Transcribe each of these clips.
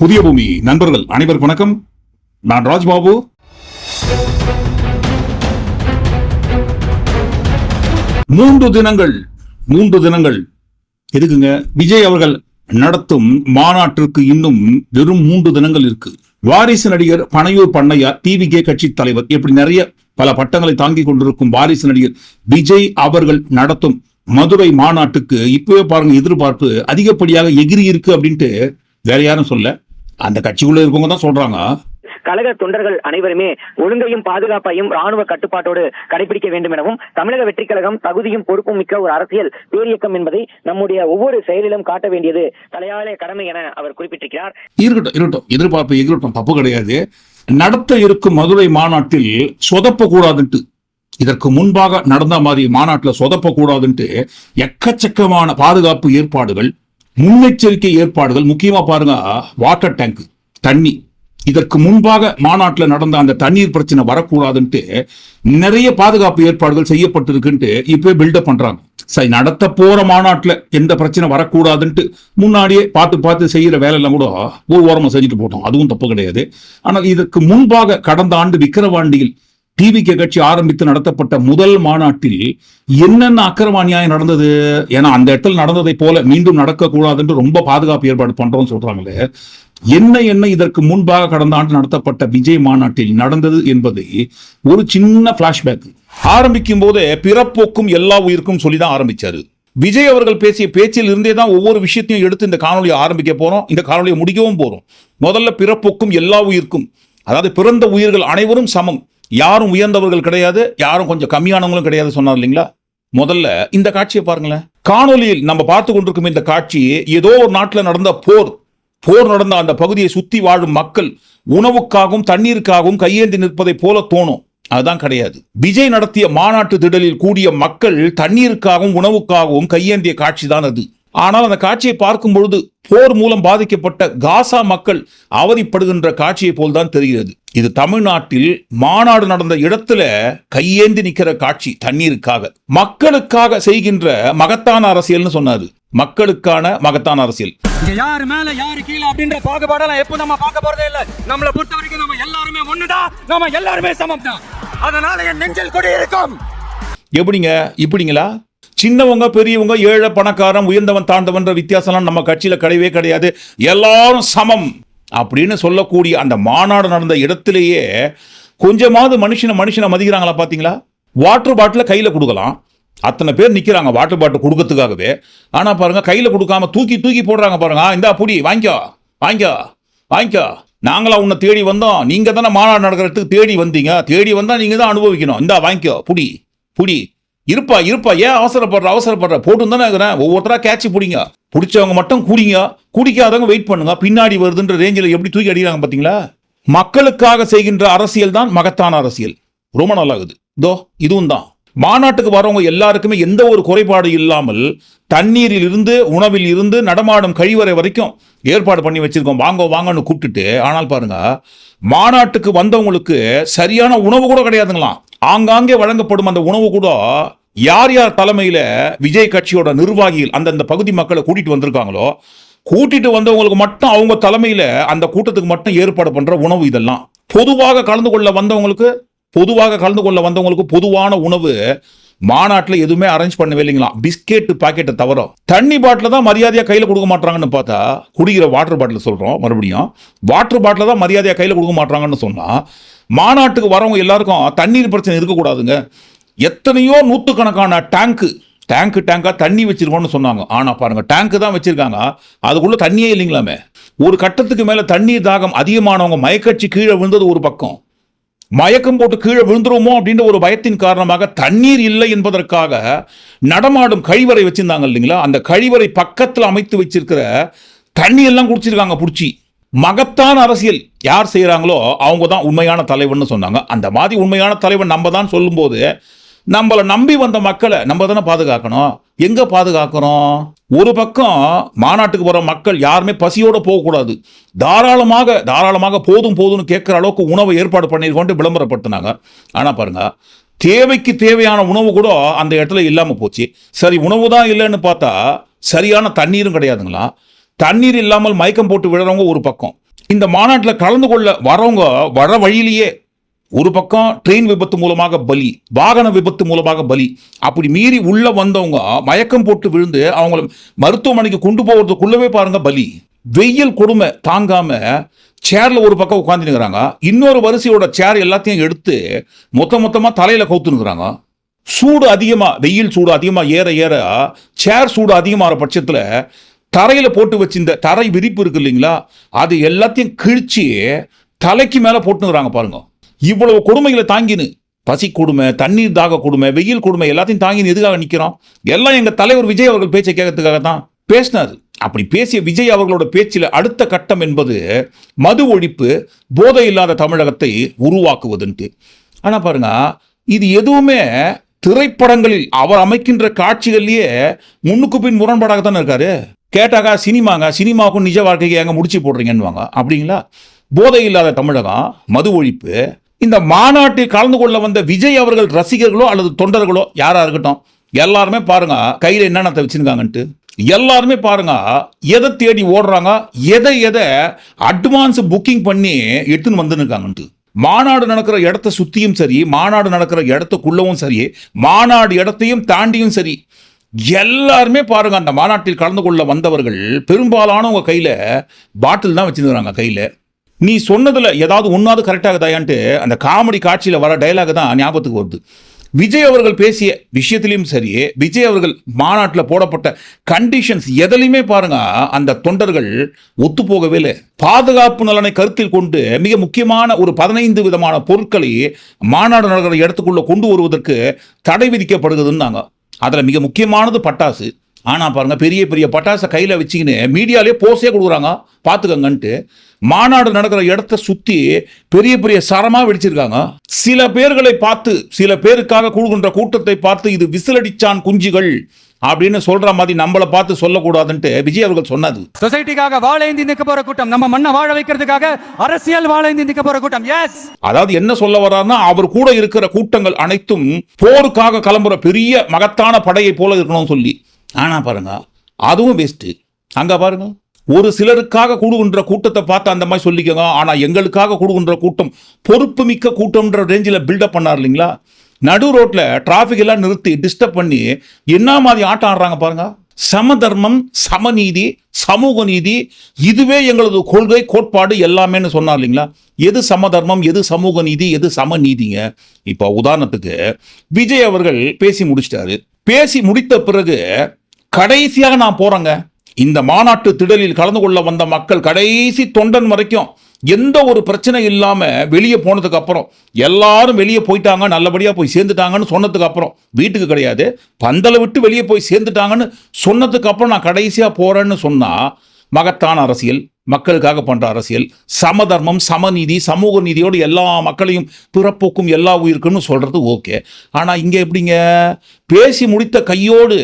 புதிய பூமி. நண்பர்கள் அனைவருக்கும் வணக்கம். நான் ராஜ்பாபு. மூன்று தினங்கள் மூன்று தினங்கள். எதுக்குங்க? விஜய் அவர்கள் நடத்தும் மாநாட்டிற்கு இன்னும் வெறும் மூன்று தினங்கள் இருக்கு. வாரிசு நடிகர் பனையூர் பண்ணையார் டிவிகே கட்சி தலைவர். இப்படி நிறைய பல பட்டங்களை தாங்கிக் கொண்டிருக்கும் வாரிசு நடிகர் விஜய் அவர்கள் நடத்தும் மதுரை மாநாட்டுக்கு இப்பவே பாருங்க எதிர்பார்ப்பு அதிகப்படியாக எகிரி இருக்கு அப்படின்ட்டு வேற யாரும் சொல்ல. அந்த கட்சிக்குள்ள இருக்கவங்க தான் சொல்றாங்க. கழக தொண்டர்கள் அனைவருமே ஒழுங்கையும் பாதுகாப்பையும் ராணுவ கட்டுப்பாட்டோடு கடைபிடிக்க வேண்டும் எனவும் தமிழக வெற்றி கழகம் தகுதியும் பொறுப்பும் மிக்க ஒரு அரசியல் பேரியக்கம் என்பதை நம்முடைய ஒவ்வொரு செயலிலும் காட்ட வேண்டியது தலையாய கடமை என அவர் குறிப்பிட்டிருக்கிறார். இருக்கட்டும் இருக்கட்டும். எதிர்பார்ப்பு இருக்கட்டும் தப்பு கிடையாது. நடத்த இருக்கும் மதுரை மாநாட்டில் சொதப்ப கூடாதுன்ட்டு இதற்கு முன்பாக நடந்த மாதிரி மாநாட்டில் சொதப்ப கூடாதுன்ட்டு எக்கச்சக்கமான பாதுகாப்பு ஏற்பாடுகள் முன்னெச்சரிக்கை ஏற்பாடுகள் முக்கியமா பாருங்க வாட்டர் டேங்க் தண்ணி. இதற்கு முன்பாக மாநாட்டில் நடந்த அந்த தண்ணீர் பிரச்சனை வரக்கூடாதுன்ட்டு நிறைய பாதுகாப்பு ஏற்பாடுகள் செய்யப்பட்டிருக்குன்ட்டு இப்பவே பில்டப் பண்றாங்க. சரி நடத்த போற மாநாட்டில் எந்த பிரச்சனை வரக்கூடாதுன்ட்டு முன்னாடியே பார்த்து பார்த்து செய்யற வேலையெல்லாம் கூட ஒரு ஓரமாக செஞ்சுட்டு போட்டோம். அதுவும் தப்பு கிடையாது. ஆனால் இதற்கு முன்பாக கடந்த ஆண்டு விக்கிரவாண்டியில் டிவிகே கட்சி ஆரம்பித்து நடத்தப்பட்ட முதல் மாநாட்டில் என்னென்ன அக்கிரம அநியாயம் நடந்தது? ஏன்னா அந்த இடத்துல நடந்ததை போல மீண்டும் நடக்கக்கூடாது என்று ரொம்ப பாதுகாப்பு ஏற்பாடு பண்றோம்னு சொல்றாங்களே. என்ன என்ன இதற்கு முன்பாக கடந்த ஆண்டு நடத்தப்பட்ட விஜய் மாநாட்டில் நடந்தது என்பது ஒரு சின்ன பிளாஷ்பேக் ஆரம்பிக்கும் போதே பிறப்போக்கும் எல்லா உயிருக்கும் சொல்லி தான் ஆரம்பிச்சாரு. விஜய் அவர்கள் பேசிய பேச்சில் இருந்தே தான் ஒவ்வொரு விஷயத்தையும் எடுத்து இந்த காணொலியை ஆரம்பிக்க போறோம் இந்த காணொலியை முடிக்கவும் போறோம். முதல்ல பிறப்போக்கும் எல்லா உயிருக்கும் அதாவது பிறந்த உயிர்கள் அனைவரும் சமம். யாரும் உயர்ந்தவர்கள் கிடையாது யாரும் கொஞ்சம் கம்மியானவங்களும் கிடையாது சொன்னார் இல்லைங்களா? முதல்ல இந்த காட்சியை பாருங்களேன். காணொலியில் நம்ம பார்த்து கொண்டிருக்கும் இந்த காட்சி ஏதோ ஒரு நாட்டில் நடந்த போர். போர் நடந்த அந்த பகுதியை சுற்றி வாழும் மக்கள் உணவுக்காகவும் தண்ணீருக்காகவும் கையேந்தி நிற்பதை போல தோணும். அதுதான் கிடையாது. விஜய் நடத்திய மாநாட்டு திடலில் கூடிய மக்கள் தண்ணீருக்காகவும் உணவுக்காகவும் கையேந்திய காட்சி தான் அது. ஆனால் அந்த காட்சியை பார்க்கும் பொழுது போர் மூலம் பாதிக்கப்பட்ட காசா மக்கள் அவதிப்படுகின்ற காட்சியை போல்தான் தெரிகிறது. இது தமிழ்நாட்டில் மாநாடு நடந்த இடத்துல கையேந்தி நிக்கிற காட்சி தண்ணீருக்காக. மக்களுக்காக செய்கின்ற மகத்தான அரசியல்னு சொன்னாரு. மக்களுக்கான மகத்தான அரசியல். யாரு மேல யாரு கீழே அப்படின்ற பாகுபாடெல்லாம் எப்போ நம்ம பார்க்க போறதே இல்ல. நம்மளை பொறுத்த வரைக்கும் நம்ம எல்லாருமே ஒண்ணுதான் நம்ம எல்லாருமே சமம் தான் அதனால என் நெஞ்சில் கொடி இருக்கும் எப்படிங்க? இப்படிங்களா? சின்னவங்க பெரியவங்க ஏழை பணக்காரன் உயர்ந்தவன் தாழ்ந்தவன்ற வித்தியாசம்லாம் நம்ம கட்சியில் கிடையவே கிடையாது. எல்லாரும் சமம் அப்படின்னு சொல்லக்கூடிய அந்த மாநாடு நடந்த இடத்திலேயே கொஞ்சமாவது மனுஷனை மனுஷனை மதிக்கிறாங்களா பார்த்தீங்களா வாட்டர் பாட்டில கையில் கொடுக்கலாம். அத்தனை பேர் நிற்கிறாங்க வாட்டர் பாட்டில் கொடுக்கறதுக்காகவே. ஆனால் பாருங்கள் கையில் கொடுக்காம தூக்கி தூக்கி போடுறாங்க பாருங்க. இந்தா புடி வாங்கிக்கோ வாங்கிக்கோ வாங்கிக்கோ. நாங்களா உன்னை தேடி வந்தோம். நீங்கள் தானே மாநாடு நடக்கிறதுக்கு தேடி வந்தீங்க. தேடி வந்தால் நீங்கள் தான் அனுபவிக்கணும். இந்தா வாங்கிக்கோ புடி புடி. இருப்பா இருப்பா. ஏன் அவசரப்படுற அவசரப்படுற? போட்டு தானே இருக்கிறேன். ஒவ்வொருத்தரா கேட்சி பிடிங்க. பிடிச்சவங்க மட்டும் குடிங்க. குடிக்காதவங்க வெயிட் பண்ணுங்க. பின்னாடி வருதுன்ற ரேஞ்சில் எப்படி தூக்கி அடிக்கிறாங்க பார்த்தீங்களா மக்களுக்காக செய்கின்ற அரசியல் தான் மகத்தான அரசியல். ரொம்ப நல்லாகுது. இதோ இதுவும் தான். மாநாட்டுக்கு வரவங்க எல்லாருக்குமே எந்த ஒரு குறைபாடு இல்லாமல் தண்ணீரில் இருந்து உணவில் இருந்து நடமாடும் கழிவறை வரைக்கும் ஏற்பாடு பண்ணி வச்சிருக்கோம். வாங்க வாங்கன்னு கூப்பிட்டுட்டு ஆனால் பாருங்க மாநாட்டுக்கு வந்தவங்களுக்கு சரியான உணவு கூட கிடையாதுங்களாம். ஆங்காங்கே வழங்கப்படும் அந்த உணவு கூட யார் யார் தலைமையில விஜய் கட்சியோட நிர்வாகிகள் அந்தந்த பகுதி மக்களை கூட்டிட்டு வந்திருக்காங்களோ கூட்டிட்டு வந்தவங்களுக்கு மட்டும் அவங்க தலைமையில அந்த கூட்டத்துக்கு மட்டும் ஏற்பாடு பண்ற உணவு இதெல்லாம். பொதுவாக கலந்து கொள்ள வந்தவங்களுக்கு பொதுவாக கலந்து கொள்ள வந்தவங்களுக்கு பொதுவான உணவு மாநாட்டில் எதுவுமே அரேஞ்ச் பண்ணவே இல்லைங்களா? பிஸ்கெட் பாக்கெட்டை தவிர. தண்ணி பாட்டில் தான் மரியாதையாக கையில் கொடுக்க மாட்டாங்கன்னு பார்த்தா குடிக்கிற வாட்டர் பாட்டில் சொல்கிறோம் மறுபடியும். வாட்டர் பாட்டில் தான் மரியாதையாக கையில் கொடுக்க மாட்டாங்கன்னு சொன்னால் மாநாட்டுக்கு வரவங்க எல்லாருக்கும் தண்ணீர் பிரச்சனை இருக்கக்கூடாதுங்க. எத்தனையோ நூற்றுக்கணக்கான டேங்க்கு டேங்க்கு டேங்காக தண்ணி வச்சிருக்கோம்னு சொன்னாங்க. ஆனால் பாருங்க டேங்க்கு தான் வச்சுருக்காங்க. அதுக்குள்ளே தண்ணியே இல்லைங்களாமே. ஒரு கட்டத்துக்கு மேலே தண்ணீர் தாகம் அதிகமானவங்க மயக்கச்சி கீழே விழுந்தது ஒரு பக்கம். மயக்கம் போட்டு கீழே விழுந்துருமோ அப்படின்ற ஒரு பயத்தின் காரணமாக தண்ணீர் இல்லை என்பதற்காக நடமாடும் கழிவறை வச்சுருந்தாங்க இல்லைங்களா? அந்த கழிவறை பக்கத்தில் அமைத்து வச்சிருக்கிற தண்ணி எல்லாம் குடிச்சிருக்காங்க பிடிச்சி. மகத்தான அரசியல். யார் செய்கிறாங்களோ அவங்க தான் உண்மையான தலைவன் சொன்னாங்க. அந்த மாதிரி உண்மையான தலைவன் நம்ம தான் சொல்லும்போது நம்மளை நம்பி வந்த மக்களை நம்ம தானே பாதுகாக்கணும். எங்கே பாதுகாக்கிறோம்? ஒரு பக்கம் மாநாட்டுக்கு போகிற மக்கள் யாருமே பசியோடு போகக்கூடாது. தாராளமாக தாராளமாக போதும் போதும்னு கேட்குற அளவுக்கு உணவை ஏற்பாடு பண்ணியிருக்கோன்ட்டு விளம்பரப்படுத்தினாங்க. ஆனால் பாருங்கள் தேவைக்கு தேவையான உணவு கூட அந்த இடத்துல இல்லாமல் போச்சு. சரி உணவு தான் இல்லைன்னு பார்த்தா சரியான தண்ணீரும் கிடையாதுங்களா? தண்ணீர் இல்லாமல் மயக்கம் போட்டு விழுறவங்க ஒரு பக்கம். இந்த மாநாட்டில் கலந்து கொள்ள வரவங்க வர வழியிலேயே ஒரு பக்கம் ட்ரெயின் விபத்து மூலமாக பலி வாகன விபத்து மூலமாக பலி. அப்படி மீறி உள்ளே வந்தவங்க மயக்கம் போட்டு விழுந்து அவங்கள மருத்துவமனைக்கு கொண்டு போகிறதுக்குள்ளவே பாருங்க பலி. வெயில் கொடுமை தாங்காம சேர்ல ஒரு பக்கம் உட்காந்துருக்கிறாங்க இன்னொரு வரிசையோட சேர் எல்லாத்தையும் எடுத்து மொத்த மொத்தமாக தலையில் கவுத்துனுக்குறாங்க சூடு அதிகமாக வெயில் சூடு அதிகமாக ஏற ஏற சேர் சூடு அதிகமாகிற பட்சத்தில் தரையில் போட்டு வச்சிருந்த தரை விரிப்பு இருக்கு இல்லைங்களா? அது எல்லாத்தையும் கிழிச்சு தலைக்கு மேலே போட்டுனுக்குறாங்க பாருங்கள் இவ்வளவு கொடுமைகளை தாங்கினு பசி கொடுமை தண்ணீர் தாக கொடுமை வெயில் கொடுமை எல்லாத்தையும் தாங்கினு எதுக்காக நிற்கிறோம் எல்லாம் எங்கள் தலைவர் விஜய் அவர்கள் பேச்சை கேட்கறதுக்காக தான் பேசினார். அப்படி பேசிய விஜய் அவர்களோட பேச்சில் அடுத்த கட்டம் என்பது மது ஒழிப்பு போதை இல்லாத தமிழகத்தை உருவாக்குவதுன்ட்டு. ஆனால் பாருங்க இது எதுவுமே திரைப்படங்களில் அவர் அமைக்கின்ற காட்சிகள்லேயே முன்னுக்கு பின் முரண்பாடாக தானே இருக்காரு? கேட்டாக்கா சினிமாங்க சினிமாவுக்கும் நிஜ வாழ்க்கைக்கு எங்க முடிச்சு போடுறீங்கன்னுவாங்க. அப்படிங்களா? போதை இல்லாத தமிழகம் மது ஒழிப்பு இந்த மாநாட்டில் கலந்து கொள்ள வந்த விஜய் அவர்கள் ரசிகர்களோ அல்லது தொண்டர்களோ யாராக இருக்கட்டும் எல்லாருமே பாருங்க கையில் என்னென்னத்தை வச்சுருக்காங்கன்ட்டு. எல்லாருமே பாருங்க எதை தேடி ஓடுறாங்க எதை எதை அட்வான்ஸ் புக்கிங் பண்ணி எடுத்துன்னு வந்துருக்காங்கன்ட்டு. மாநாடு நடக்கிற இடத்த சுற்றியும் சரி மாநாடு நடக்கிற இடத்துக்குள்ளவும் சரி மாநாடு இடத்தையும் தாண்டியும் சரி எல்லாருமே பாருங்க அந்த மாநாட்டில் கலந்து கொள்ள வந்தவர்கள் பெரும்பாலானவங்க கையில் பாட்டில் தான் வச்சிருக்காங்க கையில். நீ சொன்னதில் ஏதாவது ஒன்றாவது கரெக்டாகுதாயான்ட்டு அந்த காமெடி காட்சியில் வர டயலாக் தான் ஞாபகத்துக்கு வருது. விஜய் அவர்கள் பேசிய விஷயத்திலையும் சரி விஜய் அவர்கள் மாநாட்டில் போடப்பட்ட கண்டிஷன்ஸ் எதிலையுமே பாருங்க அந்த தொண்டர்கள் ஒத்து போகவே இல்லை. பாதுகாப்பு நலனை கருத்தில் கொண்டு மிக முக்கியமான ஒரு பதினைந்து விதமான பொருட்களை மாநாடு நடக்கிற இடத்துக்குள்ள கொண்டு வருவதற்கு தடை விதிக்கப்படுகிறதுன்னாங்க. அதில் மிக முக்கியமானது பட்டாசு. ஆனால் பாருங்க பெரிய பெரிய பட்டாசை கையில் வச்சுக்கின்னு மீடியாலே போஸே கொடுக்குறாங்க. பார்த்துக்கங்கன்ட்டு. மாநாடு நடக்கிற இடத்த சுற்றி பெரிய பெரிய சரமாக வெடிச்சிருக்காங்க. சில பேர்களை பார்த்து சில பேருக்காக கூடுகின்ற கூட்டத்தை பார்த்து இது விசிலடிச்சான் குஞ்சுகள் அப்படின்னு சொல்ற மாதிரி நம்மளை பார்த்து சொல்லக்கூடாதுன்ட்டு விஜய் அவர்கள் சொன்னது. சொசைட்டிக்காக வாழேந்தி நிக்க போற கூட்டம் நம்ம மண்ணை வாழ வைக்கிறதுக்காக அரசியல் வாழேந்தி நிக்க போற கூட்டம் எஸ் அதாவது என்ன சொல்ல வர்றாருன்னா அவர் கூட இருக்கிற கூட்டங்கள் அனைத்தும் போருக்காக கிளம்புற பெரிய மகத்தான படையை போல இருக்கணும்னு சொல்லி. ஆனால் பாருங்க அதுவும் வேஸ்ட்டு அங்கே பாருங்க ஒரு சிலருக்காக கூடுகின்ற கூட்டத்தை பார்த்து அந்த மாதிரி சொல்லிக்கோங்க ஆனால் எங்களுக்காக கூடுகின்ற கூட்டம் பொறுப்பு மிக்க கூட்டம்ன்ற ரேஞ்சில் பில்டப் பண்ணார் இல்லைங்களா? நடு ரோட்டில் டிராஃபிக் எல்லாம் நிறுத்தி டிஸ்டர்ப் பண்ணி என்ன மாதிரி ஆட்டம் ஆடுறாங்க பாருங்க? சமதர்மம் சமநீதி சமூக நீதி இதுவே எங்களது கொள்கை கோட்பாடு எல்லாமேன்னு சொன்னார் இல்லைங்களா? எது சமதர்மம் எது சமூக நீதி எது சமநீதிங்க? இப்போ உதாரணத்துக்கு விஜய் அவர்கள் பேசி முடிச்சிட்டாரு. பேசி முடித்த பிறகு கடைசியாக நான் போறேங்க. இந்த மாநாட்டு திடலில் கலந்து கொள்ள வந்த மக்கள் கடைசி தொண்டன் வரைக்கும் எந்த ஒரு பிரச்சனை இல்லாமல் வெளியே போனதுக்கு அப்புறம் எல்லாரும் வெளியே போயிட்டாங்க நல்லபடியாக போய் சேர்ந்துட்டாங்கன்னு சொன்னதுக்கு அப்புறம் வீட்டுக்கு கிடையாது பந்தலை விட்டு வெளியே போய் சேர்ந்துட்டாங்கன்னு சொன்னதுக்கு அப்புறம் நான் கடைசியாக போகிறேன்னு சொன்னால் மகத்தான அரசியல் மக்களுக்காக பண்ணுற அரசியல் சமதர்மம் சமநீதி சமூக நீதியோடு எல்லா மக்களையும் பிறப்போக்கும் எல்லா உயிருக்குன்னு சொல்கிறது ஓகே. ஆனால் இங்கே எப்படிங்க? பேசி முடித்த கையோடு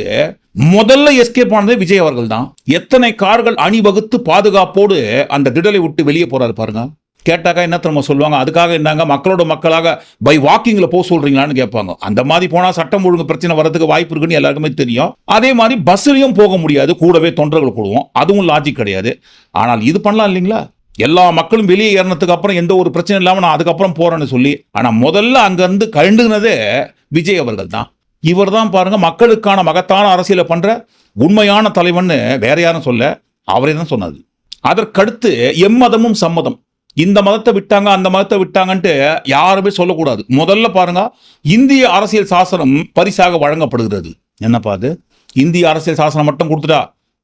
முதல்ல எஸ்கேப் ஆனதே விஜய் அவர்கள் தான் எத்தனை கார்கள் அணிவகுத்து பாதுகாப்போடு அந்த திடலை விட்டு வெளியே போறாரு பாருங்க. கேட்டாக்கா என்ன திரும்ப சொல்லுவாங்க? அதுக்காக என்னங்க? மக்களோட மக்களாக பை வாக்கிங்ல போக சொல்றீங்களான்னு கேட்பாங்க. அந்த மாதிரி போனா சட்டம் ஒழுங்கு பிரச்சனை வரதுக்கு வாய்ப்பு இருக்குன்னு எல்லாருக்குமே தெரியும். அதே மாதிரி பஸ்லயும் போக முடியாது. கூடவே தொண்டர்கள் கூடுவோம் அதுவும் லாஜிக் கிடையாது. ஆனால் இது பண்ணலாம் இல்லைங்களா? எல்லா மக்களும் வெளியே ஏறினதுக்கு அப்புறம் எந்த ஒரு பிரச்சனை இல்லாமல் நான் அதுக்கப்புறம் போறேன்னு சொல்லி ஆனால் முதல்ல அங்கேருந்து கழுண்டுனதே விஜய் அவர்கள் தான் இவர் தான் பாருங்கள் மக்களுக்கான மகத்தான அரசியலை பண்ணுற உண்மையான தலைவன்னு வேற யாரும் சொல்ல அவரே தான் சொன்னது. அதற்கடுத்து எம்மதமும் சம்மதம். இந்த மதத்தை விட்டாங்க அந்த மதத்தை விட்டாங்கன்ட்டு யாருமே சொல்லக்கூடாது. முதல்ல பாருங்க இந்திய அரசியல் சாசனம் பரிசாக வழங்கப்படுகிறது. என்னப்பா அது? இந்திய அரசியல் சாசனம் மட்டும் கொடுத்துட்டா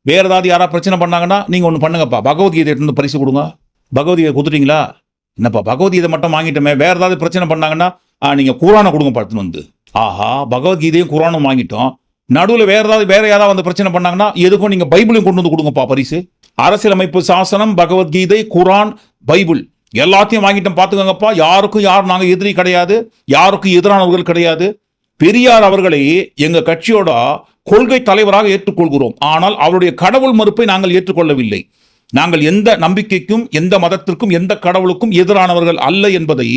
வேற ஏதாவது யாரா பிரச்சனை பண்ணாங்கன்னா நீங்க ஒன்று பண்ணுங்கப்பா. பகவத்கீதை இருந்து வந்து பரிசு கொடுங்க. பகவத்கீதை கொடுத்துட்டீங்களா? என்னப்பா பகவத்கீதை மட்டும் வாங்கிட்டோமே. வேற ஏதாவது பிரச்சனை பண்ணாங்கன்னா நீங்கள் நீங்க குரானை கொடுங்க படுத்துன்னு வந்து ஆஹா பகவத்கீதையும் குரானும் வாங்கிட்டோம். நடுவில் வேற ஏதாவது வேற யாராவது வந்து பிரச்சனை பண்ணாங்கன்னா எதுக்கும் நீங்கள் பைபிளையும் கொண்டு வந்து கொடுங்கப்பா பரிசு. அரசியலமைப்பு சாசனம் பகவத்கீதை குரான் பைபிள். எல்லாத்தையும் வாங்கிட்டோம் பார்த்துக்கோங்கப்பா. யாருக்கும் யார் நாங்கள் எதிரி கிடையாது. யாருக்கும் எதிரானவர்கள் கிடையாது. பெரியார் அவர்களை எங்கள் கட்சியோட கொள்கை தலைவராக ஏற்றுக்கொள்கிறோம். ஆனால் அவருடைய கடவுள் மறுப்பை நாங்கள் ஏற்றுக்கொள்ளவில்லை. நாங்கள் எந்த நம்பிக்கைக்கும் எந்த மதத்திற்கும் எந்த கடவுளுக்கும் எதிரானவர்கள் அல்ல என்பதை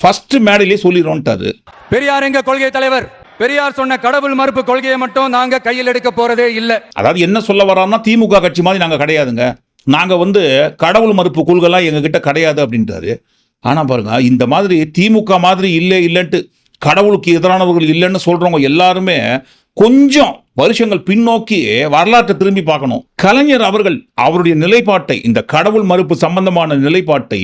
ஃபர்ஸ்ட் மேடையிலே சொல்லிடுறோன்ட்டாரு. பெரியார் எங்க கொள்கை தலைவர்? பெரியார் சொன்ன கடவுள் மறுப்பு கொள்கையை மட்டும் நாங்க கையில் எடுக்க போறதே இல்ல. அதாவது என்ன சொல்ல வர்றாருன்னா திமுக கட்சி மாதிரி நாங்கள் கிடையாதுங்க. நாங்க வந்து கடவுள் மறுப்பு கொள்கைலாம் எங்ககிட்ட கிடையாது அப்படின்றாரு. ஆனா பாருங்க இந்த மாதிரி திமுக மாதிரி இல்லை இல்லைன்ட்டு கடவுளுக்கு எதிரானவர்கள் இல்லைன்னு சொல்றவங்க எல்லாருமே கொஞ்சம் வருஷங்கள் பின்னோக்கி வரலாற்றை திரும்பி பார்க்கணும். கலைஞர் அவர்கள் அவருடைய நிலைப்பாட்டை இந்த கடவுள் மறுப்பு சம்பந்தமான நிலைப்பாட்டை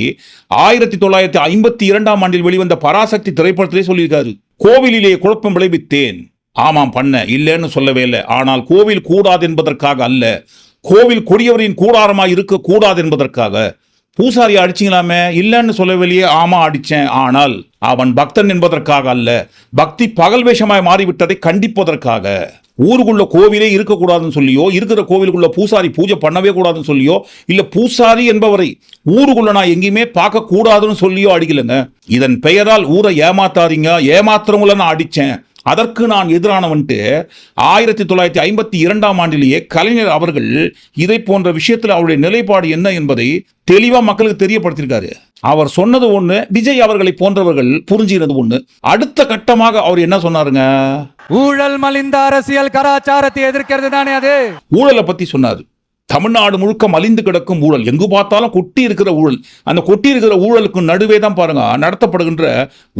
ஆயிரத்தி தொள்ளாயிரத்தி ஐம்பத்தி இரண்டாம் ஆண்டில் வெளிவந்த பராசக்தி திரைப்படத்திலே சொல்லியிருக்காரு. கோவிலிலே குழப்பம் விளைவித்தேன். ஆமாம் பண்ண இல்லைன்னு சொல்லவே இல்லை. ஆனால் கோவில் கூடாது என்பதற்காக அல்ல. கோவில் கொடியவரின் கூடாரமாக இருக்க கூடாது என்பதற்காக. பூசாரி அடிச்சிங்களாமே இல்லைன்னு சொல்லவில்லையே ஆமா அடித்தேன் ஆனால் அவன் பக்தன் என்பதற்காக அல்ல. பக்தி பகல் வேஷமாய் மாறிவிட்டதை கண்டிப்பதற்காக. ஊருக்குள்ள கோவிலே இருக்கக்கூடாதுன்னு சொல்லியோ இருக்கிற கோவிலுக்குள்ள பூசாரி பூஜை பண்ணவே கூடாதுன்னு சொல்லியோ இல்ல பூசாரி என்பவரை ஊருக்குள்ள நான் எங்கேயுமே பார்க்க கூடாதுன்னு சொல்லியோ அடிக்கலைங்க. இதன் பெயரால் ஊரை ஏமாத்தாதீங்க. ஏமாத்துறவங்கள நான் அடிச்சேன். அதற்கு நான் எதிரானவன்ட்டு ஆயிரத்தி தொள்ளாயிரத்தி ஐம்பத்தி இரண்டாம் ஆண்டிலேயே கலைஞர் அவர்கள் இதை போன்ற விஷயத்தில் அவருடைய நிலைப்பாடு என்ன என்பதை தெளிவா மக்களுக்கு தெரியப்படுத்தியிருக்காரு. அவர் சொன்னது ஒண்ணு விஜய் அவர்களை போன்றவர்கள் புரிஞ்சுகிறது ஒண்ணு. அடுத்த கட்டமாக அவர் என்ன சொன்னாருங்க? ஊழல் மலிந்த அரசியல் கலாச்சாரத்தை எதிர்க்கிறது தானே அது? ஊழலை பத்தி சொன்னாரு. தமிழ்நாடு முழுக்க மலிந்து கிடக்கும் ஊழல். எங்கு பார்த்தாலும் கொட்டி இருக்கிற ஊழல். அந்த கொட்டி இருக்கிற ஊழலுக்கு நடுவே தான் பாருங்க நடத்தப்படுகின்ற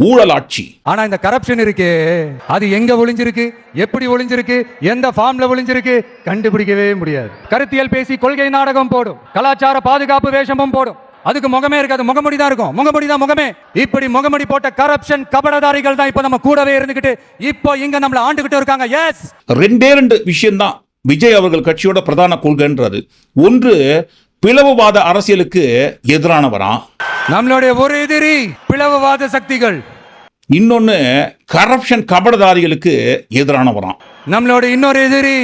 ஊழல் ஆட்சி. ஆனா இந்த கரப்ஷன் இருக்கே. அது எங்க ஒளிஞ்சிருக்கு? எப்படி ஒளிஞ்சிருக்கு? எந்த ஃபார்ம்ல ஒளிஞ்சிருக்கு? கண்டுபிடிக்கவே முடியாது. கருத்தியல் பேசி கொள்கை நாடகம் போடும். கலாச்சார பாதுகாப்பு வேஷமும் போடும். அதுக்கு முகமே இருக்காது. முகமுடி தான் இருக்கும். முகமுடி தான் முகமே. இப்படி முகமுடி போட்ட கரப்ஷன் கபடதாரிகள் தான் இப்ப நம்ம கூடவே இருந்துகிட்டு இப்போ இங்க நம்மள ஆண்டுகிட்டு இருக்காங்க. எஸ் ரெண்டே ரெண்டு விஷயம்தான். விஜய் அவர்கள் கட்சியோட பிரதான கொள்கைன்றாரு ஒன்று பிளவுவாத அரசியலுக்கு எதிரானவராம் நம்மளுடைய ஒரு எதிரி பிளவுவாத சக்திகள். இன்னொன்னு கரப்ஷன் கபடதாரிகளுக்கு எதிரானவராம் நம்மளோட இன்னொரு எதிரி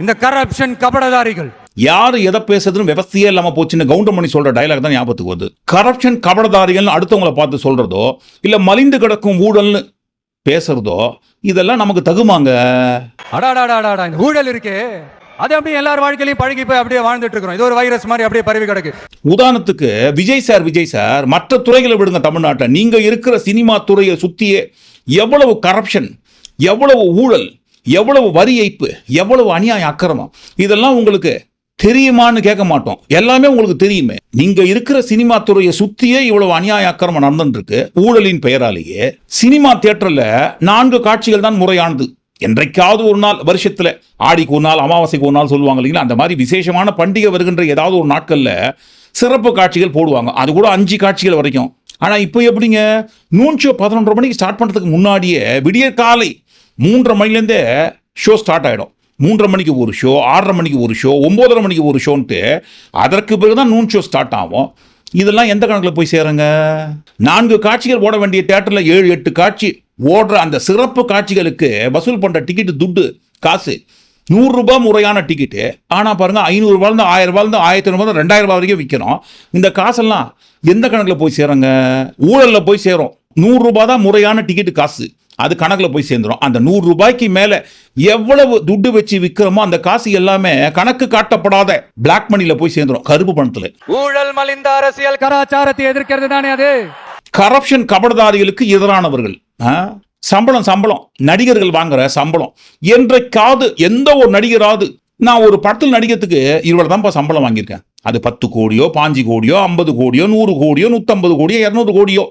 இந்த கரப்ஷன் கபடதாரிகள். யாரு எதை பேசுறதுன்னு விவசாயே இல்லாம போச்சுன்னு கவுண்டமணி சொல்ற டயலாக் தான் ஞாபகத்துக்கு வருது. கரப்ஷன் கபடதாரிகள் அடுத்தவங்களை பார்த்து சொல்றதோ இல்ல மலிந்து கிடக்கும் ஊழல்னு பேசுறதோ இதெல்லாம் நமக்கு தகுமாங்க? அடாடாடாடா இந்த ஊழல் இருக்கே. அது அப்படியே எல்லார் வாழ்க்கையிலையும் பழகி போய் அப்படியே வாழ்ந்துட்டு இருக்கிறோம். இது ஒரு வைரஸ் மாதிரி அப்படியே பரவி கிடக்கு. உதாரணத்துக்கு விஜய் சார் விஜய் சார் மற்ற துறைகளை விடுங்க தமிழ்நாட்டில் நீங்க இருக்கிற சினிமா துறையை சுத்தியே எவ்வளவு கரப்ஷன் எவ்வளவு ஊழல் எவ்வளவு வரி ஏய்ப்பு எவ்வளவு அநியாய அக்கிரமம் இதெல்லாம் உங்களுக்கு தெரியுமான்னு கேட்க மாட்டோம். எல்லாமே உங்களுக்கு தெரியுமே. நீங்க இருக்கிற சினிமா துறையை சுத்தியே இவ்வளவு அநியாய அக்கிரமம் நடந்துட்டு இருக்கு ஊழலின் பெயராலேயே. சினிமா தியேட்டர்ல நான்கு காட்சிகள் தான் முறையானது. என்றைக்காவது ஒரு நாள் வருஷத்துல ஆடிக்கு ஒரு நாள் அமாவாசைக்கு ஒரு நாள் சொல்லுவாங்க இல்லைங்களா? அந்த மாதிரி விசேஷமான பண்டிகை வருகின்ற ஏதாவது ஒரு நாட்கள்ல சிறப்பு காட்சிகள் போடுவாங்க. அது கூட அஞ்சு காட்சிகள் வரைக்கும். ஆனா இப்போ எப்படிங்க? நூன்ஷோ பதினொன்றரை மணிக்கு ஸ்டார்ட் பண்றதுக்கு முன்னாடியே விடிய காலை மூன்றரை மணிலேருந்தே ஷோ ஸ்டார்ட் ஆகிடும் மூன்றரை மணிக்கு ஒரு ஷோ ஆறரை மணிக்கு ஒரு ஷோ ஒம்போதரை மணிக்கு ஒரு ஷோன்ட்டு அதற்கு பிறகு தான் நூன் ஷோ ஸ்டார்ட் ஆகும். இதெல்லாம் எந்த கணக்கில் போய் சேருங்க? நான்கு காட்சிகள் ஓட வேண்டிய தேட்டரில் ஏழு எட்டு காட்சி ஓடுற அந்த சிறப்பு காட்சிகளுக்கு வசூல் பண்ணுற டிக்கெட்டு துட்டு காசு. நூறுரூபா முறையான டிக்கெட்டு ஆனால் பாருங்கள் ஐநூறுரூவாலேருந்து ஆயிரரூபாலேருந்து ஆயிரத்தி ஐநூறுபா ரெண்டாயிரம் வரைக்கும் விற்கிறோம் இந்த காசெல்லாம் எந்த கணக்கில் போய் சேருங்க? ஊழலில் போய் சேரும். நூறுரூபா தான் முறையான டிக்கெட்டு காசு. அது கணக்கில் போய் சேர்ந்துரும். அந்த நூறு ரூபாய்க்கு மேலே எவ்வளவு துட்டு வச்சு விற்கிறோமோ அந்த காசு எல்லாமே கணக்கு காட்டப்படாத பிளாக் மணியில் போய் சேர்ந்துரும். கருப்பு பணத்தில். ஊழல் மலிந்த அரசியல் கலாச்சாரத்தை எதிர்க்கிறது தானே அது? கரப்ஷன் கபடதாரிகளுக்கு எதிரானவர்கள்? சம்பளம் சம்பளம். நடிகர்கள் வாங்குற சம்பளம். என்றைக்காவது எந்த ஒரு நடிகராவது நான் ஒரு படத்தில் நடிக்கிறதுக்கு இவ்வளவு தான்ப்பா சம்பளம் வாங்கியிருக்கேன். அது பத்து கோடியோ பாஞ்சு கோடியோ ஐம்பது கோடியோ நூறு கோடியோ நூற்றம்பது கோடியோ இரநூறு கோடியோ.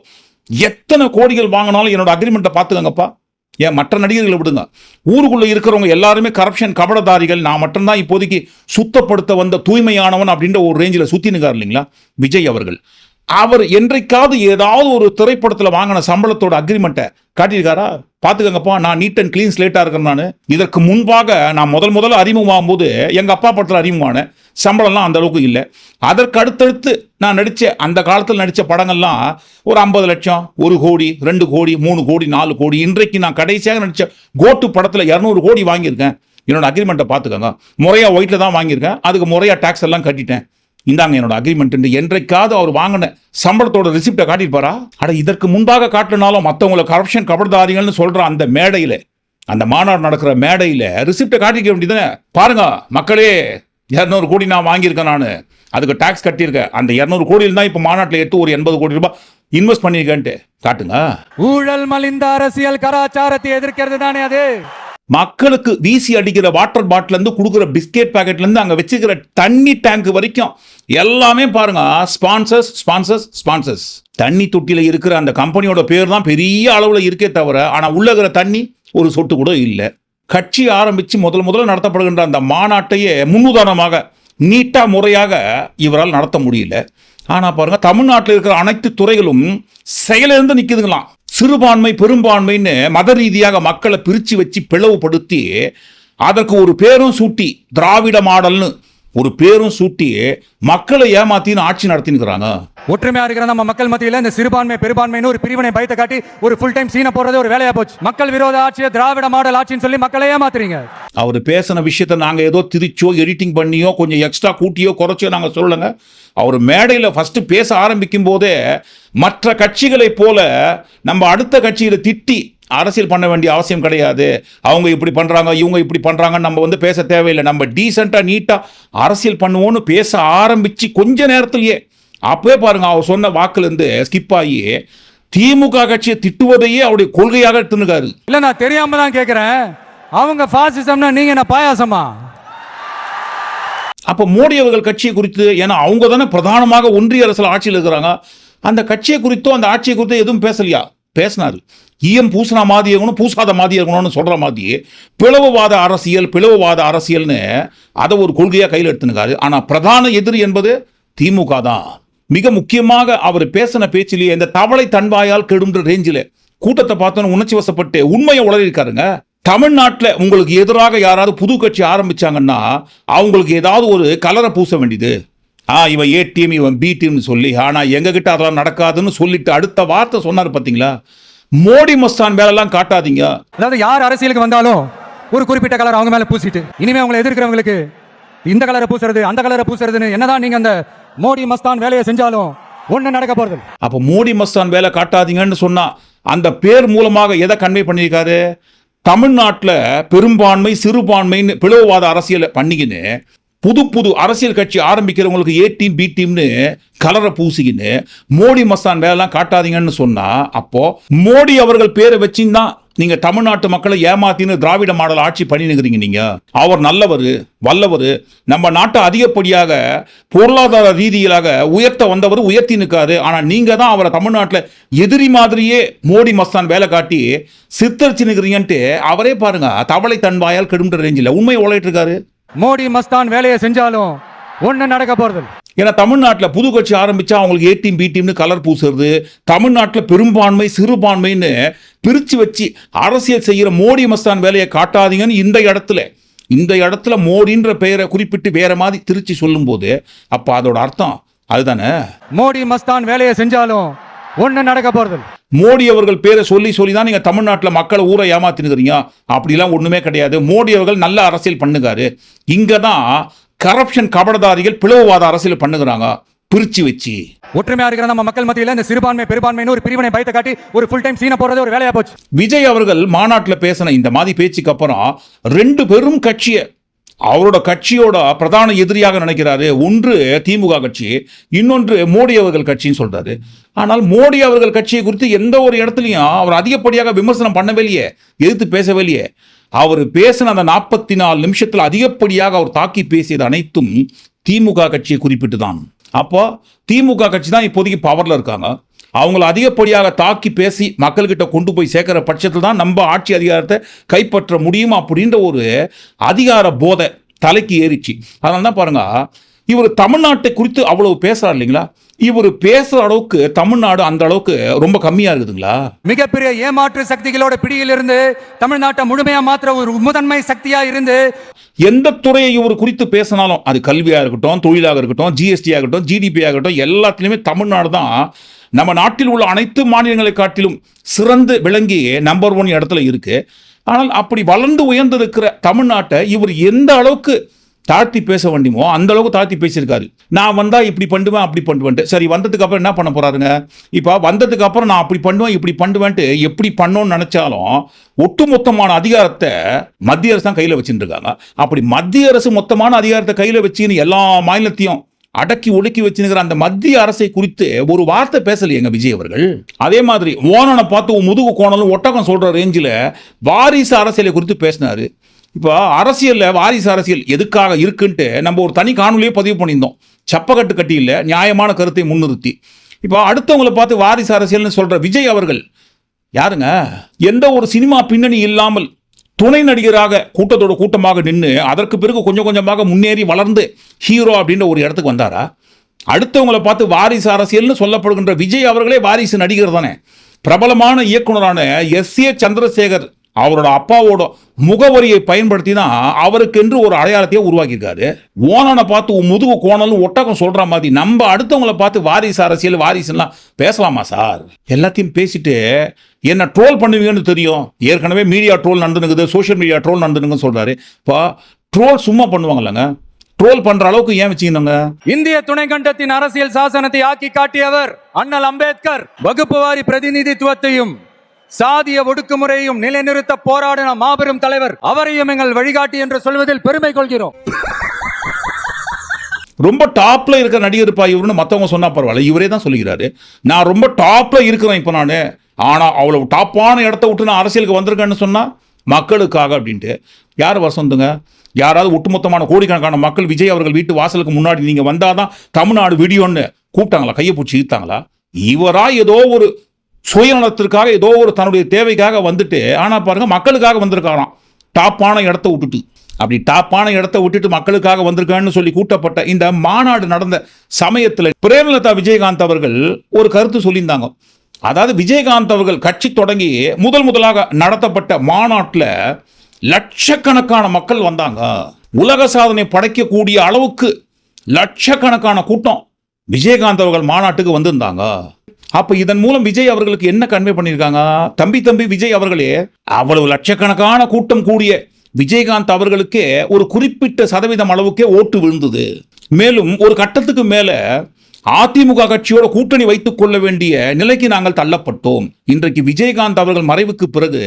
எத்தனை கோடிகள் வாங்கினாலும் என்னோட அக்ரிமெண்ட்டை பார்த்துக்கங்கப்பா. ஏன் மற்ற நடிகர்களை விடுங்க. ஊருக்குள்ளே இருக்கிறவங்க எல்லாருமே கரப்ஷன் கபடதாரிகள். நான் மட்டும்தான் இப்போதைக்கு சுத்தப்படுத்த வந்த தூய்மையானவன் அப்படின்ற ஒரு ரேஞ்சில் சுற்றினுக்கார் இல்லைங்களா? விஜய் அவர்கள். அவர் என்றைக்காவது ஏதாவது ஒரு திரைப்படத்தில் வாங்கின சம்பளத்தோட அக்ரிமெண்ட்டை காட்டியிருக்காரா? பார்த்துக்கங்கப்பா நான் நீட் அண்ட் க்ளீன் ஸ்லேட்டாக இருக்கிறேன் நான். இதற்கு முன்பாக நான் முதல் முதல்ல அறிமுகமாகும் போது எங்கள் அப்பா படத்தில் அறிமுகமானேன். சம்பளம்லாம் அந்த அளவுக்கு இல்லை. அதற்கு அடுத்தடுத்து நான் நடித்த அந்த காலத்தில் நடித்த படங்கள்லாம் ஒரு ஐம்பது லட்சம் ஒரு கோடி ரெண்டு கோடி மூணு கோடி நாலு கோடி. இன்றைக்கு நான் கடைசியாக நடித்த கோட்டு படத்தில் இரநூறு கோடி வாங்கியிருக்கேன். என்னோட அக்ரிமெண்ட்டை பார்த்துக்கோங்க. முறையாக ஒயிட்டில் தான் வாங்கியிருக்கேன். அதுக்கு முறையாக டேக்ஸ் எல்லாம் கட்டிட்டேன். இந்தாங்க என்னோட அக்ரிமெண்ட் என்றைக்காவது அவர் வாங்கின சம்பளத்தோட ரிசிப்டை காட்டியிருப்பாரா அட இதற்கு முன்பாக காட்டினாலும் மற்றவங்களை கரப்ஷன் கபடதாரிகள்னு சொல்கிற அந்த மேடையில் அந்த மாநாடு நடக்கிற மேடையில் ரிசிப்டை காட்டிக்க வேண்டியதுன்னு பாருங்க மக்களே. இரநூறு கோடி நான் வாங்கியிருக்கேன் நான். அதுக்கு டாக்ஸ் கட்டியிருக்கேன். அந்த இரநூறு கோடியில் தான் இப்போ மாநாட்டில் எடுத்து ஒரு எண்பது கோடி ரூபாய் இன்வெஸ்ட் பண்ணியிருக்கேன்ட்டு. காட்டுங்க. ஊழல் மலிந்த அரசியல் கலாச்சாரத்தை எதிர்க்கிறது தானே அது? மக்களுக்கு வீசி அடிக்கிற வாட்டர் பாட்டில இருந்து கொடுக்குற பிஸ்கெட் பாக்கெட்ல இருந்து அங்க வச்சுக்கிற தண்ணி டேங்க் வரைக்கும் எல்லாமே பாருங்க. ஸ்பான்சர்ஸ் ஸ்பான்சர்ஸ் ஸ்பான்சர்ஸ் தண்ணி தொட்டியில இருக்கிற அந்த கம்பெனியோட பேர் தான் பெரிய அளவுல இருக்கே தவிர ஆனா உள்ள இருக்கிற தண்ணி ஒரு சொட்டு கூட இல்லை. கட்சி ஆரம்பித்து முதல் முதல்ல நடத்தப்படுகின்ற அந்த மாநாட்டையே முன்னுதாரணமாக நீட்டாக முறையாக இவரால் நடத்த முடியல. ஆனால் பாருங்கள் தமிழ்நாட்டில் இருக்கிற அனைத்து துறைகளும் செயலிருந்து நிற்குதுங்களாம் சிறுபான்மை பெரும்பான்மைன்னு மத ரீதியாக மக்களை பிரித்து வச்சு பிளவுபடுத்தி அதற்கு ஒரு பேரும் சூட்டி திராவிட மாடல்னு ஒரு பேரும் சூட்டி மக்களை ஏமாத்தின்னு ஆட்சி நடத்தினுக்கிறாங்க ஒற்றுமையா இருக்கிற நம்ம மக்கள் மத்தியில் இந்த சிறுபான்மை பெரும்பான்மைன்னு ஒரு பிரிவினை பயத்தை காட்டி ஒரு ஃபுல் டைம் சீனை போடுறது ஒரு வேலையா போச்சு. மக்கள் விரோத ஆட்சியை திராவிட மாடல் ஆட்சின்னு சொல்லி மக்களை ஏமாத்துறீங்க. அவர் பேசின விஷயத்த நாங்கள் ஏதோ திரிச்சோ எடிட்டிங் பண்ணியோ கொஞ்சம் எக்ஸ்ட்ரா கூட்டியோ குறைச்சோ நாங்கள் சொல்லுங்க அவர் மேடையில் ஃபஸ்ட்டு பேச ஆரம்பிக்கும் போதே மற்ற கட்சிகளைப் போல நம்ம அடுத்த கட்சியில திட்டி அரசியல் பண்ண வேண்டிய அவசியம் கிடையாது. அவங்க இப்படி பண்ணுறாங்க இவங்க இப்படி பண்ணுறாங்கன்னு நம்ம வந்து பேச தேவையில்லை. நம்ம டீசெண்டாக நீட்டாக அரசியல் பண்ணுவோன்னு பேச ஆரம்பித்து கொஞ்ச நேரத்துலையே அப்பவே பாருங்க அவர் சொன்ன வாக்குலேருந்து ஸ்கிப் ஆகி திமுக கட்சியை திட்டுவதையே அவருடைய கொள்கையாக எடுத்துனுக்காரு இல்ல நான் தெரியாம தான் கேக்குறேன். அவங்க பாசிசம்னா நீங்க என்ன பாயாசமா? அப்போ மோடி அவர்கள் கட்சியை குறித்து ஏன்னா அவங்க தானே பிரதானமாக ஒன்றிய அரசில் ஆட்சியில் இருக்கிறாங்க. அந்த கட்சியை குறித்தோ அந்த ஆட்சியை குறித்தோ எதுவும் பேசலையா? பேசினார். ஈயம் பூசினா மாதிரி இருக்கணும் பூசாத மாதிரி இருக்கணும்னு சொல்ற மாதிரி பிளவுவாத அரசியல் பிளவுவாத அரசியல்னு அதை ஒரு கொள்கையாக கையில் எடுத்துனுக்காரு ஆனால் பிரதான எதிரி என்பது திமுக தான். மிக முக்கியமாக அவர் பேசின பேச்சிலேயே இந்த தவளை தன்வாயால் கெடுன்ற ரேஞ்சில் கூட்டத்தை பார்த்தோன்னு உணர்ச்சி வசப்பட்டு உண்மையை உளறிருக்காருங்க தமிழ்நாட்டில் உங்களுக்கு எதிராக யாராவது புது கட்சி ஆரம்பிச்சாங்கன்னா அவங்களுக்கு ஏதாவது ஒரு கலரை பூச வேண்டியது. ஆ இவன் ஏ டீம் இவன் பி டீம்னு சொல்லி ஆனால் எங்ககிட்ட அதெல்லாம் நடக்காதுன்னு சொல்லிட்டு அடுத்த வார்த்தை சொன்னார் பார்த்தீங்களா மோடி மஸ்தான் மேலெல்லாம் காட்டாதீங்க. அதாவது யார் அரசியலுக்கு வந்தாலும் ஒரு குறிப்பிட்ட கலர் அவங்க மேலே பூசிட்டு இனிமேல் அவங்களை எதிர்க்கிறவங்களுக்கு இந்த கலரை பூசுறது அந்த கலரை பூசுறதுன்னு என்னதான் நீங்க அந்த மோடி மஸ்தான் வேலையை செஞ்சாலும் ஒண்ணு நடக்க போறது அப்போ மோடி மஸ்தான் வேலை காட்டாதீங்கன்னு சொன்னா அந்த பேர் மூலமாக எதை கன்வே பண்ணியிருக்காரு? தமிழ்நாட்டில் பெரும்பான்மை சிறுபான்மைன்னு பிளவுவாத அரசியலை பண்ணிக்கின்னு புது புது அரசியல் கட்சி ஆரம்பிக்கிறவங்களுக்கு ஏ டீம் பி டீம்னு கலரை பூசிக்கின்னு மோடி மஸ்தான் வேலைலாம் காட்டாதீங்கன்னு சொன்னால் அப்போது மோடி அவர்கள் பேரை வச்சுதான் நீங்க தமிழ்நாட்டு மக்களை ஏமாத்தின்னு திராவிட மாடல் ஆட்சி பண்ணினுக்கிறீங்க நீங்க. அவர் நல்லவர் வல்லவர் நம்ம நாட்டை அதிகப்படியாக பொருளாதார ரீதியிலாக உயர்த்த வந்தவர் உயர்த்தி நிற்காரு. ஆனா நீங்க தான் அவரை தமிழ்நாட்டில் எதிரி மாதிரியே மோடி மஸ்தான் வேலை காட்டி சித்தரிச்சு நிற்கிறீங்கன்ட்டு அவரே பாருங்க தவளை தன்வாயால் கெடுன்ற ரேஞ்சில் உண்மை உழைட்டு இருக்காரு. மோடி மஸ்தான் வேலையை செஞ்சாலும் ஒண்ணு நடக்க இல்ல. ஏன்னா தமிழ்நாட்டில் புது கட்சி ஆரம்பிச்சா அவங்களுக்கு ஏ டீம் பி டீம்னு கலர் பூசுறது. தமிழ்நாட்டில் பெரும்பான்மை சிறுபான்மைன்னு பிரித்து வச்சு அரசியல் செய்கிற மோடி மஸ்தான் வேலையை காட்டாதீங்கன்னு இந்த இடத்துல. இந்த இடத்துல மோடின்ற பெயரை குறிப்பிட்டு வேற மாதிரி திருச்சி சொல்லும்போது அப்போ அதோட அர்த்தம் அதுதானே? மோடி மஸ்தான் வேலையை செஞ்சாலும் ஒண்ணு நடக்க போறது இல்ல. மோடி அவர்கள் பேரை சொல்லி சொல்லி தான் நீங்கள் தமிழ்நாட்டில் மக்களை ஊரை ஏமாத்தினுக்கிறீங்க. அப்படிலாம் ஒன்றுமே கிடையாது. மோடி அவர்கள் நல்ல அரசியல் பண்ணுகாரு இங்கே தான் கரப்ஷன் கபடதாரிகள் பிளவுவாத அரசியல் பண்ணுகிறாங்க. பிரித்து வச்சு. ஒற்றுமையா இருக்கிற நம்ம மக்கள் மத்தியில இந்த சிறுபான்மை பெரும்பான்மைன்னு ஒரு பிரிவினை பயத்தை காட்டி ஒரு ஃபுல் டைம் சீனை போடுறது ஒரு வேலையா போச்சு. விஜய் அவர்கள் மாநாட்டில் பேசின இந்த மாதிரி பேச்சுக்கு அப்புறம் ரெண்டு பெரும் கட்சியை அவரோட கட்சியோட பிரதான எதிரியாக நினைக்கிறாரு ஒன்று திமுக கட்சி இன்னொன்று மோடி அவர்கள் கட்சின்னு சொல்றாரு. ஆனால் மோடி அவர்கள் கட்சியை குறித்து எந்த ஒரு இடத்துலையும் அவர் அதிகப்படியாக விமர்சனம் பண்ணவே இல்லையே எதிர்த்து பேசவே இல்லையே. அவர் பேசின அந்த நாற்பத்தி நாலு நிமிஷத்தில் அதிகப்படியாக அவர் தாக்கி பேசியது அனைத்தும் திமுக கட்சியை குறிப்பிட்டு தான் அப்போ திமுக கட்சி தான் இப்போதைக்கு பவர்ல இருக்காங்க. அவங்கள அதிகப்படியாக தாக்கி பேசி மக்கள்கிட்ட கொண்டு போய் சேர்க்கிற பட்சத்தில் தான் நம்ம ஆட்சி அதிகாரத்தை கைப்பற்ற முடியும் அப்படின்ற ஒரு அதிகார போதை தலைக்கு ஏறிச்சு. அதனால தான் பாருங்க இவர் தமிழ்நாட்டை குறித்து அவ்வளவு பேசுறாரு இல்லைங்களா? இவர் பேசுற அளவுக்கு தமிழ்நாடு அந்த அளவுக்கு ரொம்ப கம்மியா இருக்குதுங்களா? மிகப்பெரிய ஏமாற்று சக்திகளோட பிடியிலிருந்து தமிழ்நாட்டை முழுமையா மாத்திர ஒரு முதன்மை சக்தியா இருந்து எந்த துறையை இவர் குறித்து பேசினாலும் அது கல்வியாக இருக்கட்டும் தொழிலாக இருக்கட்டும் ஜிஎஸ்டி ஆகட்டும் ஜிடிபி ஆகட்டும் எல்லாத்துலேயுமே தமிழ்நாடு தான் நம்ம நாட்டில் உள்ள அனைத்து மாநிலங்களை காட்டிலும் சிறந்து விளங்கி நம்பர் ஒன் இடத்துல இருக்கு. ஆனால் அப்படி வளர்ந்து உயர்ந்திருக்கிற தமிழ்நாட்டை இவர் எந்த அளவுக்கு தாழ்த்தி பேச வேண்டியமோ அந்த அளவுக்கு தாழ்த்தி பேசியிருக்காரு. நான் வந்தால் இப்படி பண்ணுவேன் அப்படி பண்ணுவேன்ட்டு. சரி வந்ததுக்கு அப்புறம் என்ன பண்ண போறாருங்க? இப்போ வந்ததுக்கு அப்புறம் நான் அப்படி பண்ணுவேன் இப்படி பண்ணுவேன்ட்டு எப்படி பண்ணோன்னு நினைச்சாலும் ஒட்டுமொத்தமான அதிகாரத்தை மத்திய அரசு தான் கையில் வச்சுட்டு இருக்காங்க அப்படி மத்திய அரசு மொத்தமான அதிகாரத்தை கையில் வச்சுன்னு எல்லா மாநிலத்தையும் அடக்கி ஒடுக்கி வச்சுனுங்கிற அந்த மத்திய அரசை குறித்து ஒரு வார்த்தை பேசலையேங்க விஜய் அவர்கள். அதே மாதிரி ஓனனை பார்த்து முதுகு கோணலும் ஒட்டகம் சொல்கிற ரேஞ்சில் வாரிசு அரசியலை குறித்து பேசினாரு. இப்போ அரசியலில் வாரிசு அரசியல் எதுக்காக இருக்குன்ட்டு நம்ம ஒரு தனி காணொலியே பதிவு பண்ணியிருந்தோம். செப்பக்கட்டு கட்டியில் நியாயமான கருத்தை முன்னிறுத்தி. இப்போ அடுத்தவங்களை பார்த்து வாரிசு அரசியல்னு சொல்கிற விஜய் அவர்கள் யாருங்க? எந்த ஒரு சினிமா பின்னணி இல்லாமல் துணை நடிகராக கூட்டத்தோட கூட்டமாக நின்று அதற்கு பிறகு கொஞ்சம் கொஞ்சமாக முன்னேறி வளர்ந்து ஹீரோ அப்படின்ற ஒரு இடத்துக்கு வந்தாரா? அடுத்தவங்களை பார்த்து வாரிசு அரசியல்னு சொல்லப்படுகின்ற விஜய் அவர்களே வாரிசு நடிகர் தானே. பிரபலமான இயக்குனரான எஸ் ஏ சந்திரசேகர் அவரோட அப்பாவோட முகவரியை பயன்படுத்தி தான் அவருக்கென்று ஒரு அடையாளத்தையே உருவாக்கியிருக்காரு. ஓனனை பார்த்து முதுகு கோணலும் ஒட்டகம் சொல்கிற மாதிரி நம்ம அடுத்தவங்களை பார்த்து வாரிசு அரசியல் வாரிசுலாம் பேசலாமா சார்? எல்லாத்தையும் பேசிட்டு என்ன ட்ரோல் பண்ணுவீங்கன்னு தெரியும். ஏற்கனவே மீடியா ட்ரோல் நடந்துனுக்குது சோஷியல் மீடியா ட்ரோல் நடந்துனுங்கன்னு சொல்கிறாரு இப்போ ட்ரோல் சும்மா பண்ணுவாங்கல்லங்க? ட்ரோல் பண்ற அளவுக்கு ஏன் வச்சுக்கணுங்க? இந்திய துணைக்கண்டத்தின் அரசியல் சாசனத்தை ஆக்கி காட்டியவர் அண்ணல் அம்பேத்கர். வகுப்புவாரி பிரதிநிதித்துவத்தையும் சாதிய ஒடுக்குமுறையும் நிலைநிறுத்த போராடின மாபெரும் தலைவர் அவரையும் எங்கள் வழிகாட்டி என்று சொல்வதில் பெருமை கொள்கிறோம். ரொம்ப டாப்ல இருக்கிற நடிகர்ப்பா இவருன்னு மற்றவங்க சொன்னா பரவாயில்ல. இவரே தான் சொல்லுகிறாரு. நான் ரொம்ப டாப்ல இருக்கிறேன் இப்போ நான். ஆனா அவ்வளவு டாப்பான இடத்த விட்டு நான் அரசியலுக்கு வந்திருக்கேன்னு சொன்னா மக்களுக்காக அப்படின்ட்டு. யார் வசந்துங்க யாராவது ஒட்டுமொத்தமான கோடிக்கணக்கான மக்கள் விஜய் அவர்கள் வீட்டு வாசலுக்கு முன்னாடி நீங்க வந்தாதான் தமிழ்நாடு வீடியோன்னு கூப்பிட்டாங்களா? கையை பிடிச்சி இழுத்தாங்களா? இவரா ஏதோ ஒரு சுயநலத்திற்காக ஏதோ ஒரு தன்னுடைய தேவைக்காக வந்துட்டு ஆனால் பாருங்க மக்களுக்காக வந்திருக்காராம். டாப்பான இடத்த விட்டுட்டு. அப்படி டாப்பான இடத்த விட்டுட்டு மக்களுக்காக வந்திருக்கான்னு சொல்லி கூட்டப்பட்ட இந்த மாநாடு நடந்த சமயத்தில் பிரேமலதா விஜயகாந்த் அவர்கள் ஒரு கருத்து சொல்லியிருந்தாங்க. அதாவது விஜயகாந்த் அவர்கள் கட்சி தொடங்கி முதல் முதலாக நடத்தப்பட்ட மாநாட்டில் லட்சக்கணக்கான மக்கள் வந்தாங்க. உலக சாதனை படைக்கக்கூடிய அளவுக்கு லட்சக்கணக்கான கூட்டம் விஜயகாந்த் அவர்கள் மாநாட்டுக்கு வந்திருந்தாங்க. அப்ப இதன் மூலம் விஜய் அவர்களுக்கு என்ன கன்வே பண்ணியிருக்காங்க? தம்பி தம்பி விஜய் அவர்களே அவ்வளவு லட்சக்கணக்கான கூட்டம் கூடிய விஜயகாந்த் அவர்களுக்கே ஒரு குறிப்பிட்ட சதவீதம் அளவுக்கே ஓட்டு விழுந்தது. மேலும் ஒரு கட்டத்துக்கு மேல அதிமுக கட்சியோட கூட்டணி வைத்துக் கொள்ள வேண்டிய நிலைக்கு நாங்கள் தள்ளப்பட்டோம். இன்றைக்கு விஜயகாந்த் அவர்கள் மறைவுக்கு பிறகு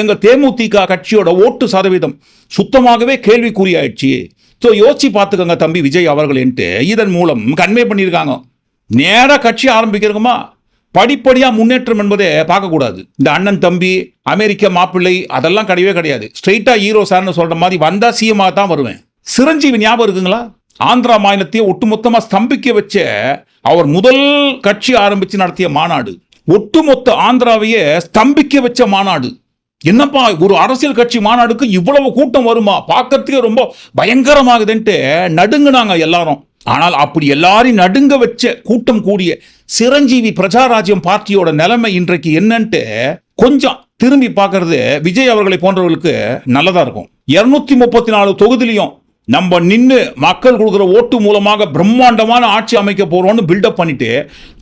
எங்க தேமுதிக கட்சியோட ஓட்டு சதவீதம் சுத்தமாகவே கேள்விக்குறியாயிடுச்சு. ஸோ யோசிச்சு பார்த்துக்கோங்க தம்பி விஜய் அவர்கள்ன்ட்டு இதன் மூலம் கன்வே பண்ணியிருக்காங்க. நேராக கட்சி ஆரம்பிக்கிறோமா படிப்படியாக முன்னேற்றம் என்பதை பார்க்கக்கூடாது. இந்த அண்ணன் தம்பி அமெரிக்க மாப்பிள்ளை அதெல்லாம் கிடையவே கிடையாது. ஸ்ட்ரெயிட்டாக ஹீரோ சார்னு சொல்கிற மாதிரி வந்தால் சிஎமாக தான் வருவேன். சிரஞ்சீவி ஞாபகம் இருக்குங்களா? ஆந்திரா மாநிலத்தையே ஒட்டுமொத்தமாக ஸ்தம்பிக்க வச்ச அவர் முதல் கட்சி ஆரம்பித்து நடத்திய மாநாடு. ஒட்டுமொத்த ஆந்திராவையே ஸ்தம்பிக்க வச்ச மாநாடு. என்னப்பா ஒரு அரசியல் கட்சி மாநாடுக்கு இவ்வளவு கூட்டம் வருமா? பார்க்கறதுக்கே ரொம்ப பயங்கரமாகுதுன்ட்டு நடுங்கினாங்க எல்லாரும். ஆனால் அப்படி எல்லாரையும் நடுங்க வச்ச கூட்டம் கூடிய சிரஞ்சீவி பிரஜாராஜ்யம் பார்ட்டியோட நிலைமை இன்றைக்கு என்னன்ட்டு கொஞ்சம் திரும்பி பார்க்கறது விஜய் அவர்களை போன்றவர்களுக்கு நல்லதாக இருக்கும். இரநூத்தி முப்பத்தி நாலு தொகுதியிலையும் நம்ம நின்று மக்கள் கொடுக்குற ஓட்டு மூலமாக பிரம்மாண்டமான ஆட்சி அமைக்க போறோம்னு பில்டப் பண்ணிட்டு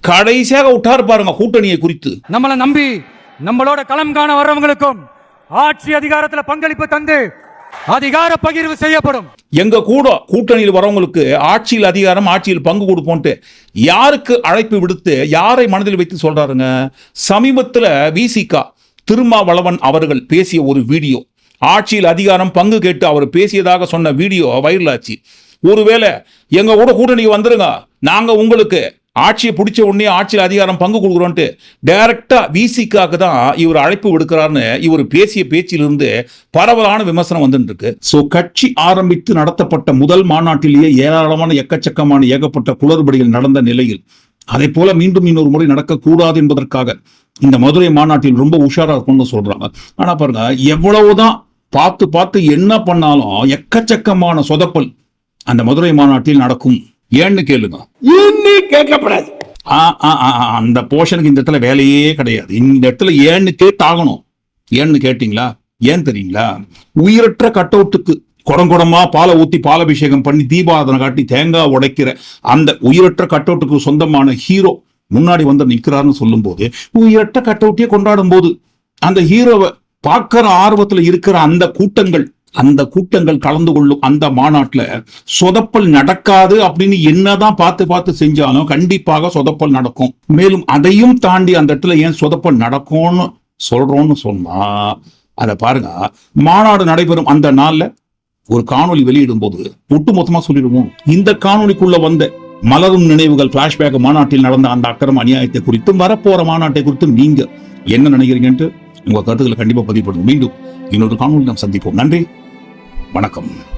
கடைசியாக விட்டார் பாருங்க கூட்டணியை குறித்து. நம்மளை நம்பி நம்மளோட களம் காண வர்றவங்களுக்கும் ஆட்சி அதிகாரத்தில் பங்களிப்பு தந்து அதிகார பகிர்வு செய்யப்படும். எங்க கூட கூட்டணியில் வரவங்களுக்கு ஆட்சியில் அதிகாரம் ஆட்சியில் பங்கு கொடுப்போன்ட்டு யாருக்கு அழைப்பு விடுத்து யாரை மனதில் வைத்து சொல்றாருங்க? சமீபத்தில் விசிகா திருமாவளவன் அவர்கள் பேசிய ஒரு வீடியோ. ஆட்சியில் அதிகாரம் பங்கு கேட்டு அவர் பேசியதாக சொன்ன வீடியோ வைரல் ஆச்சு ஒருவேளை எங்க கூட கூட்டணி வந்துருங்க. நாங்க உங்களுக்கு ஆட்சியை பிடிச்ச உடனே ஆட்சியில் அதிகாரம் பங்கு கொடுக்குறோன்ட்டு டைரக்டாக விசிக்காக தான் இவர் அழைப்பு விடுக்கிறார்னு இவர் பேசிய பேச்சிலிருந்து பரவலான விமர்சனம் வந்துட்டுருக்கு. ஸோ கட்சி ஆரம்பித்து நடத்தப்பட்ட முதல் மாநாட்டிலேயே ஏராளமான எக்கச்சக்கமான ஏகப்பட்ட குளறுபடிகள் நடந்த நிலையில் அதை போல மீண்டும் இன்னொரு முறை நடக்கக்கூடாது என்பதற்காக இந்த மதுரை மாநாட்டில் ரொம்ப உஷாரா இருக்கும்னு சொல்றாங்க. ஆனா பாருங்க எவ்வளவுதான் பார்த்து பார்த்து என்ன பண்ணாலும் எக்கச்சக்கமான சொதப்பல் அந்த மதுரை மாநாட்டில் நடக்கும். ஏன்னு கேளுங்க. இன்னி கேட்கப்படாது. அந்த போர்ஷனுக்கு இந்த இடத்துல வேலையே கிடையாது. இந்த இடத்துல ஏன்னு கேட்டாகணும். ஏன்னு கேட்டீங்களா? ஏன் தெரியுங்களா? உயிரற்ற கட் அவுட்டுக்கு குடங்குடமா பாலை ஊத்தி பாலாபிஷேகம் பண்ணி தீபாராதனை காட்டி தேங்காய் உடைக்கிற அந்த உயிரற்ற கட் அவுட்டுக்கு சொந்தமான ஹீரோ முன்னாடி வந்து நிக்கிறாருன்னு சொல்லும்போது உயிரற்ற கட் அவுட்டையே கொண்டாடும் போது அந்த ஹீரோவை பார்க்கிற ஆர்வத்துல இருக்கிற அந்த கூட்டங்கள் அந்த கூட்டங்கள் கலந்து கொள்ளும் அந்த மாநாட்டுல சொதப்பல் நடக்காது அப்படின்னு என்னதான் பார்த்து பார்த்து செஞ்சாலும் கண்டிப்பாக சொதப்பல் நடக்கும். மேலும் அதையும் தாண்டி அந்த இடத்துல ஏன் சொதப்பல் நடக்கும்னு சொல்றோம்னு சொன்னா அதை பாருங்க. மாநாடு நடைபெறும் அந்த நாள்ல ஒரு காணொளி வெளியிடும் போது ஒட்டுமொத்தமா சொல்லிடுவோம். இந்த காணொலிக்குள்ள வந்த மலரும் நினைவுகள் பிளாஷ்பேக் மாநாட்டில் நடந்த அந்த அக்கிரம அநியாயத்தை குறித்தும் வரப்போற மாநாட்டை குறித்தும் நீங்க என்ன நினைக்கிறீங்கன்ட்டு உங்க கருத்துக்களை கண்டிப்பா பதிவு பண்ணுங்க மீண்டும் இன்னொரு காணொலி நாம் சந்திப்போம். நன்றி. வணக்கம்.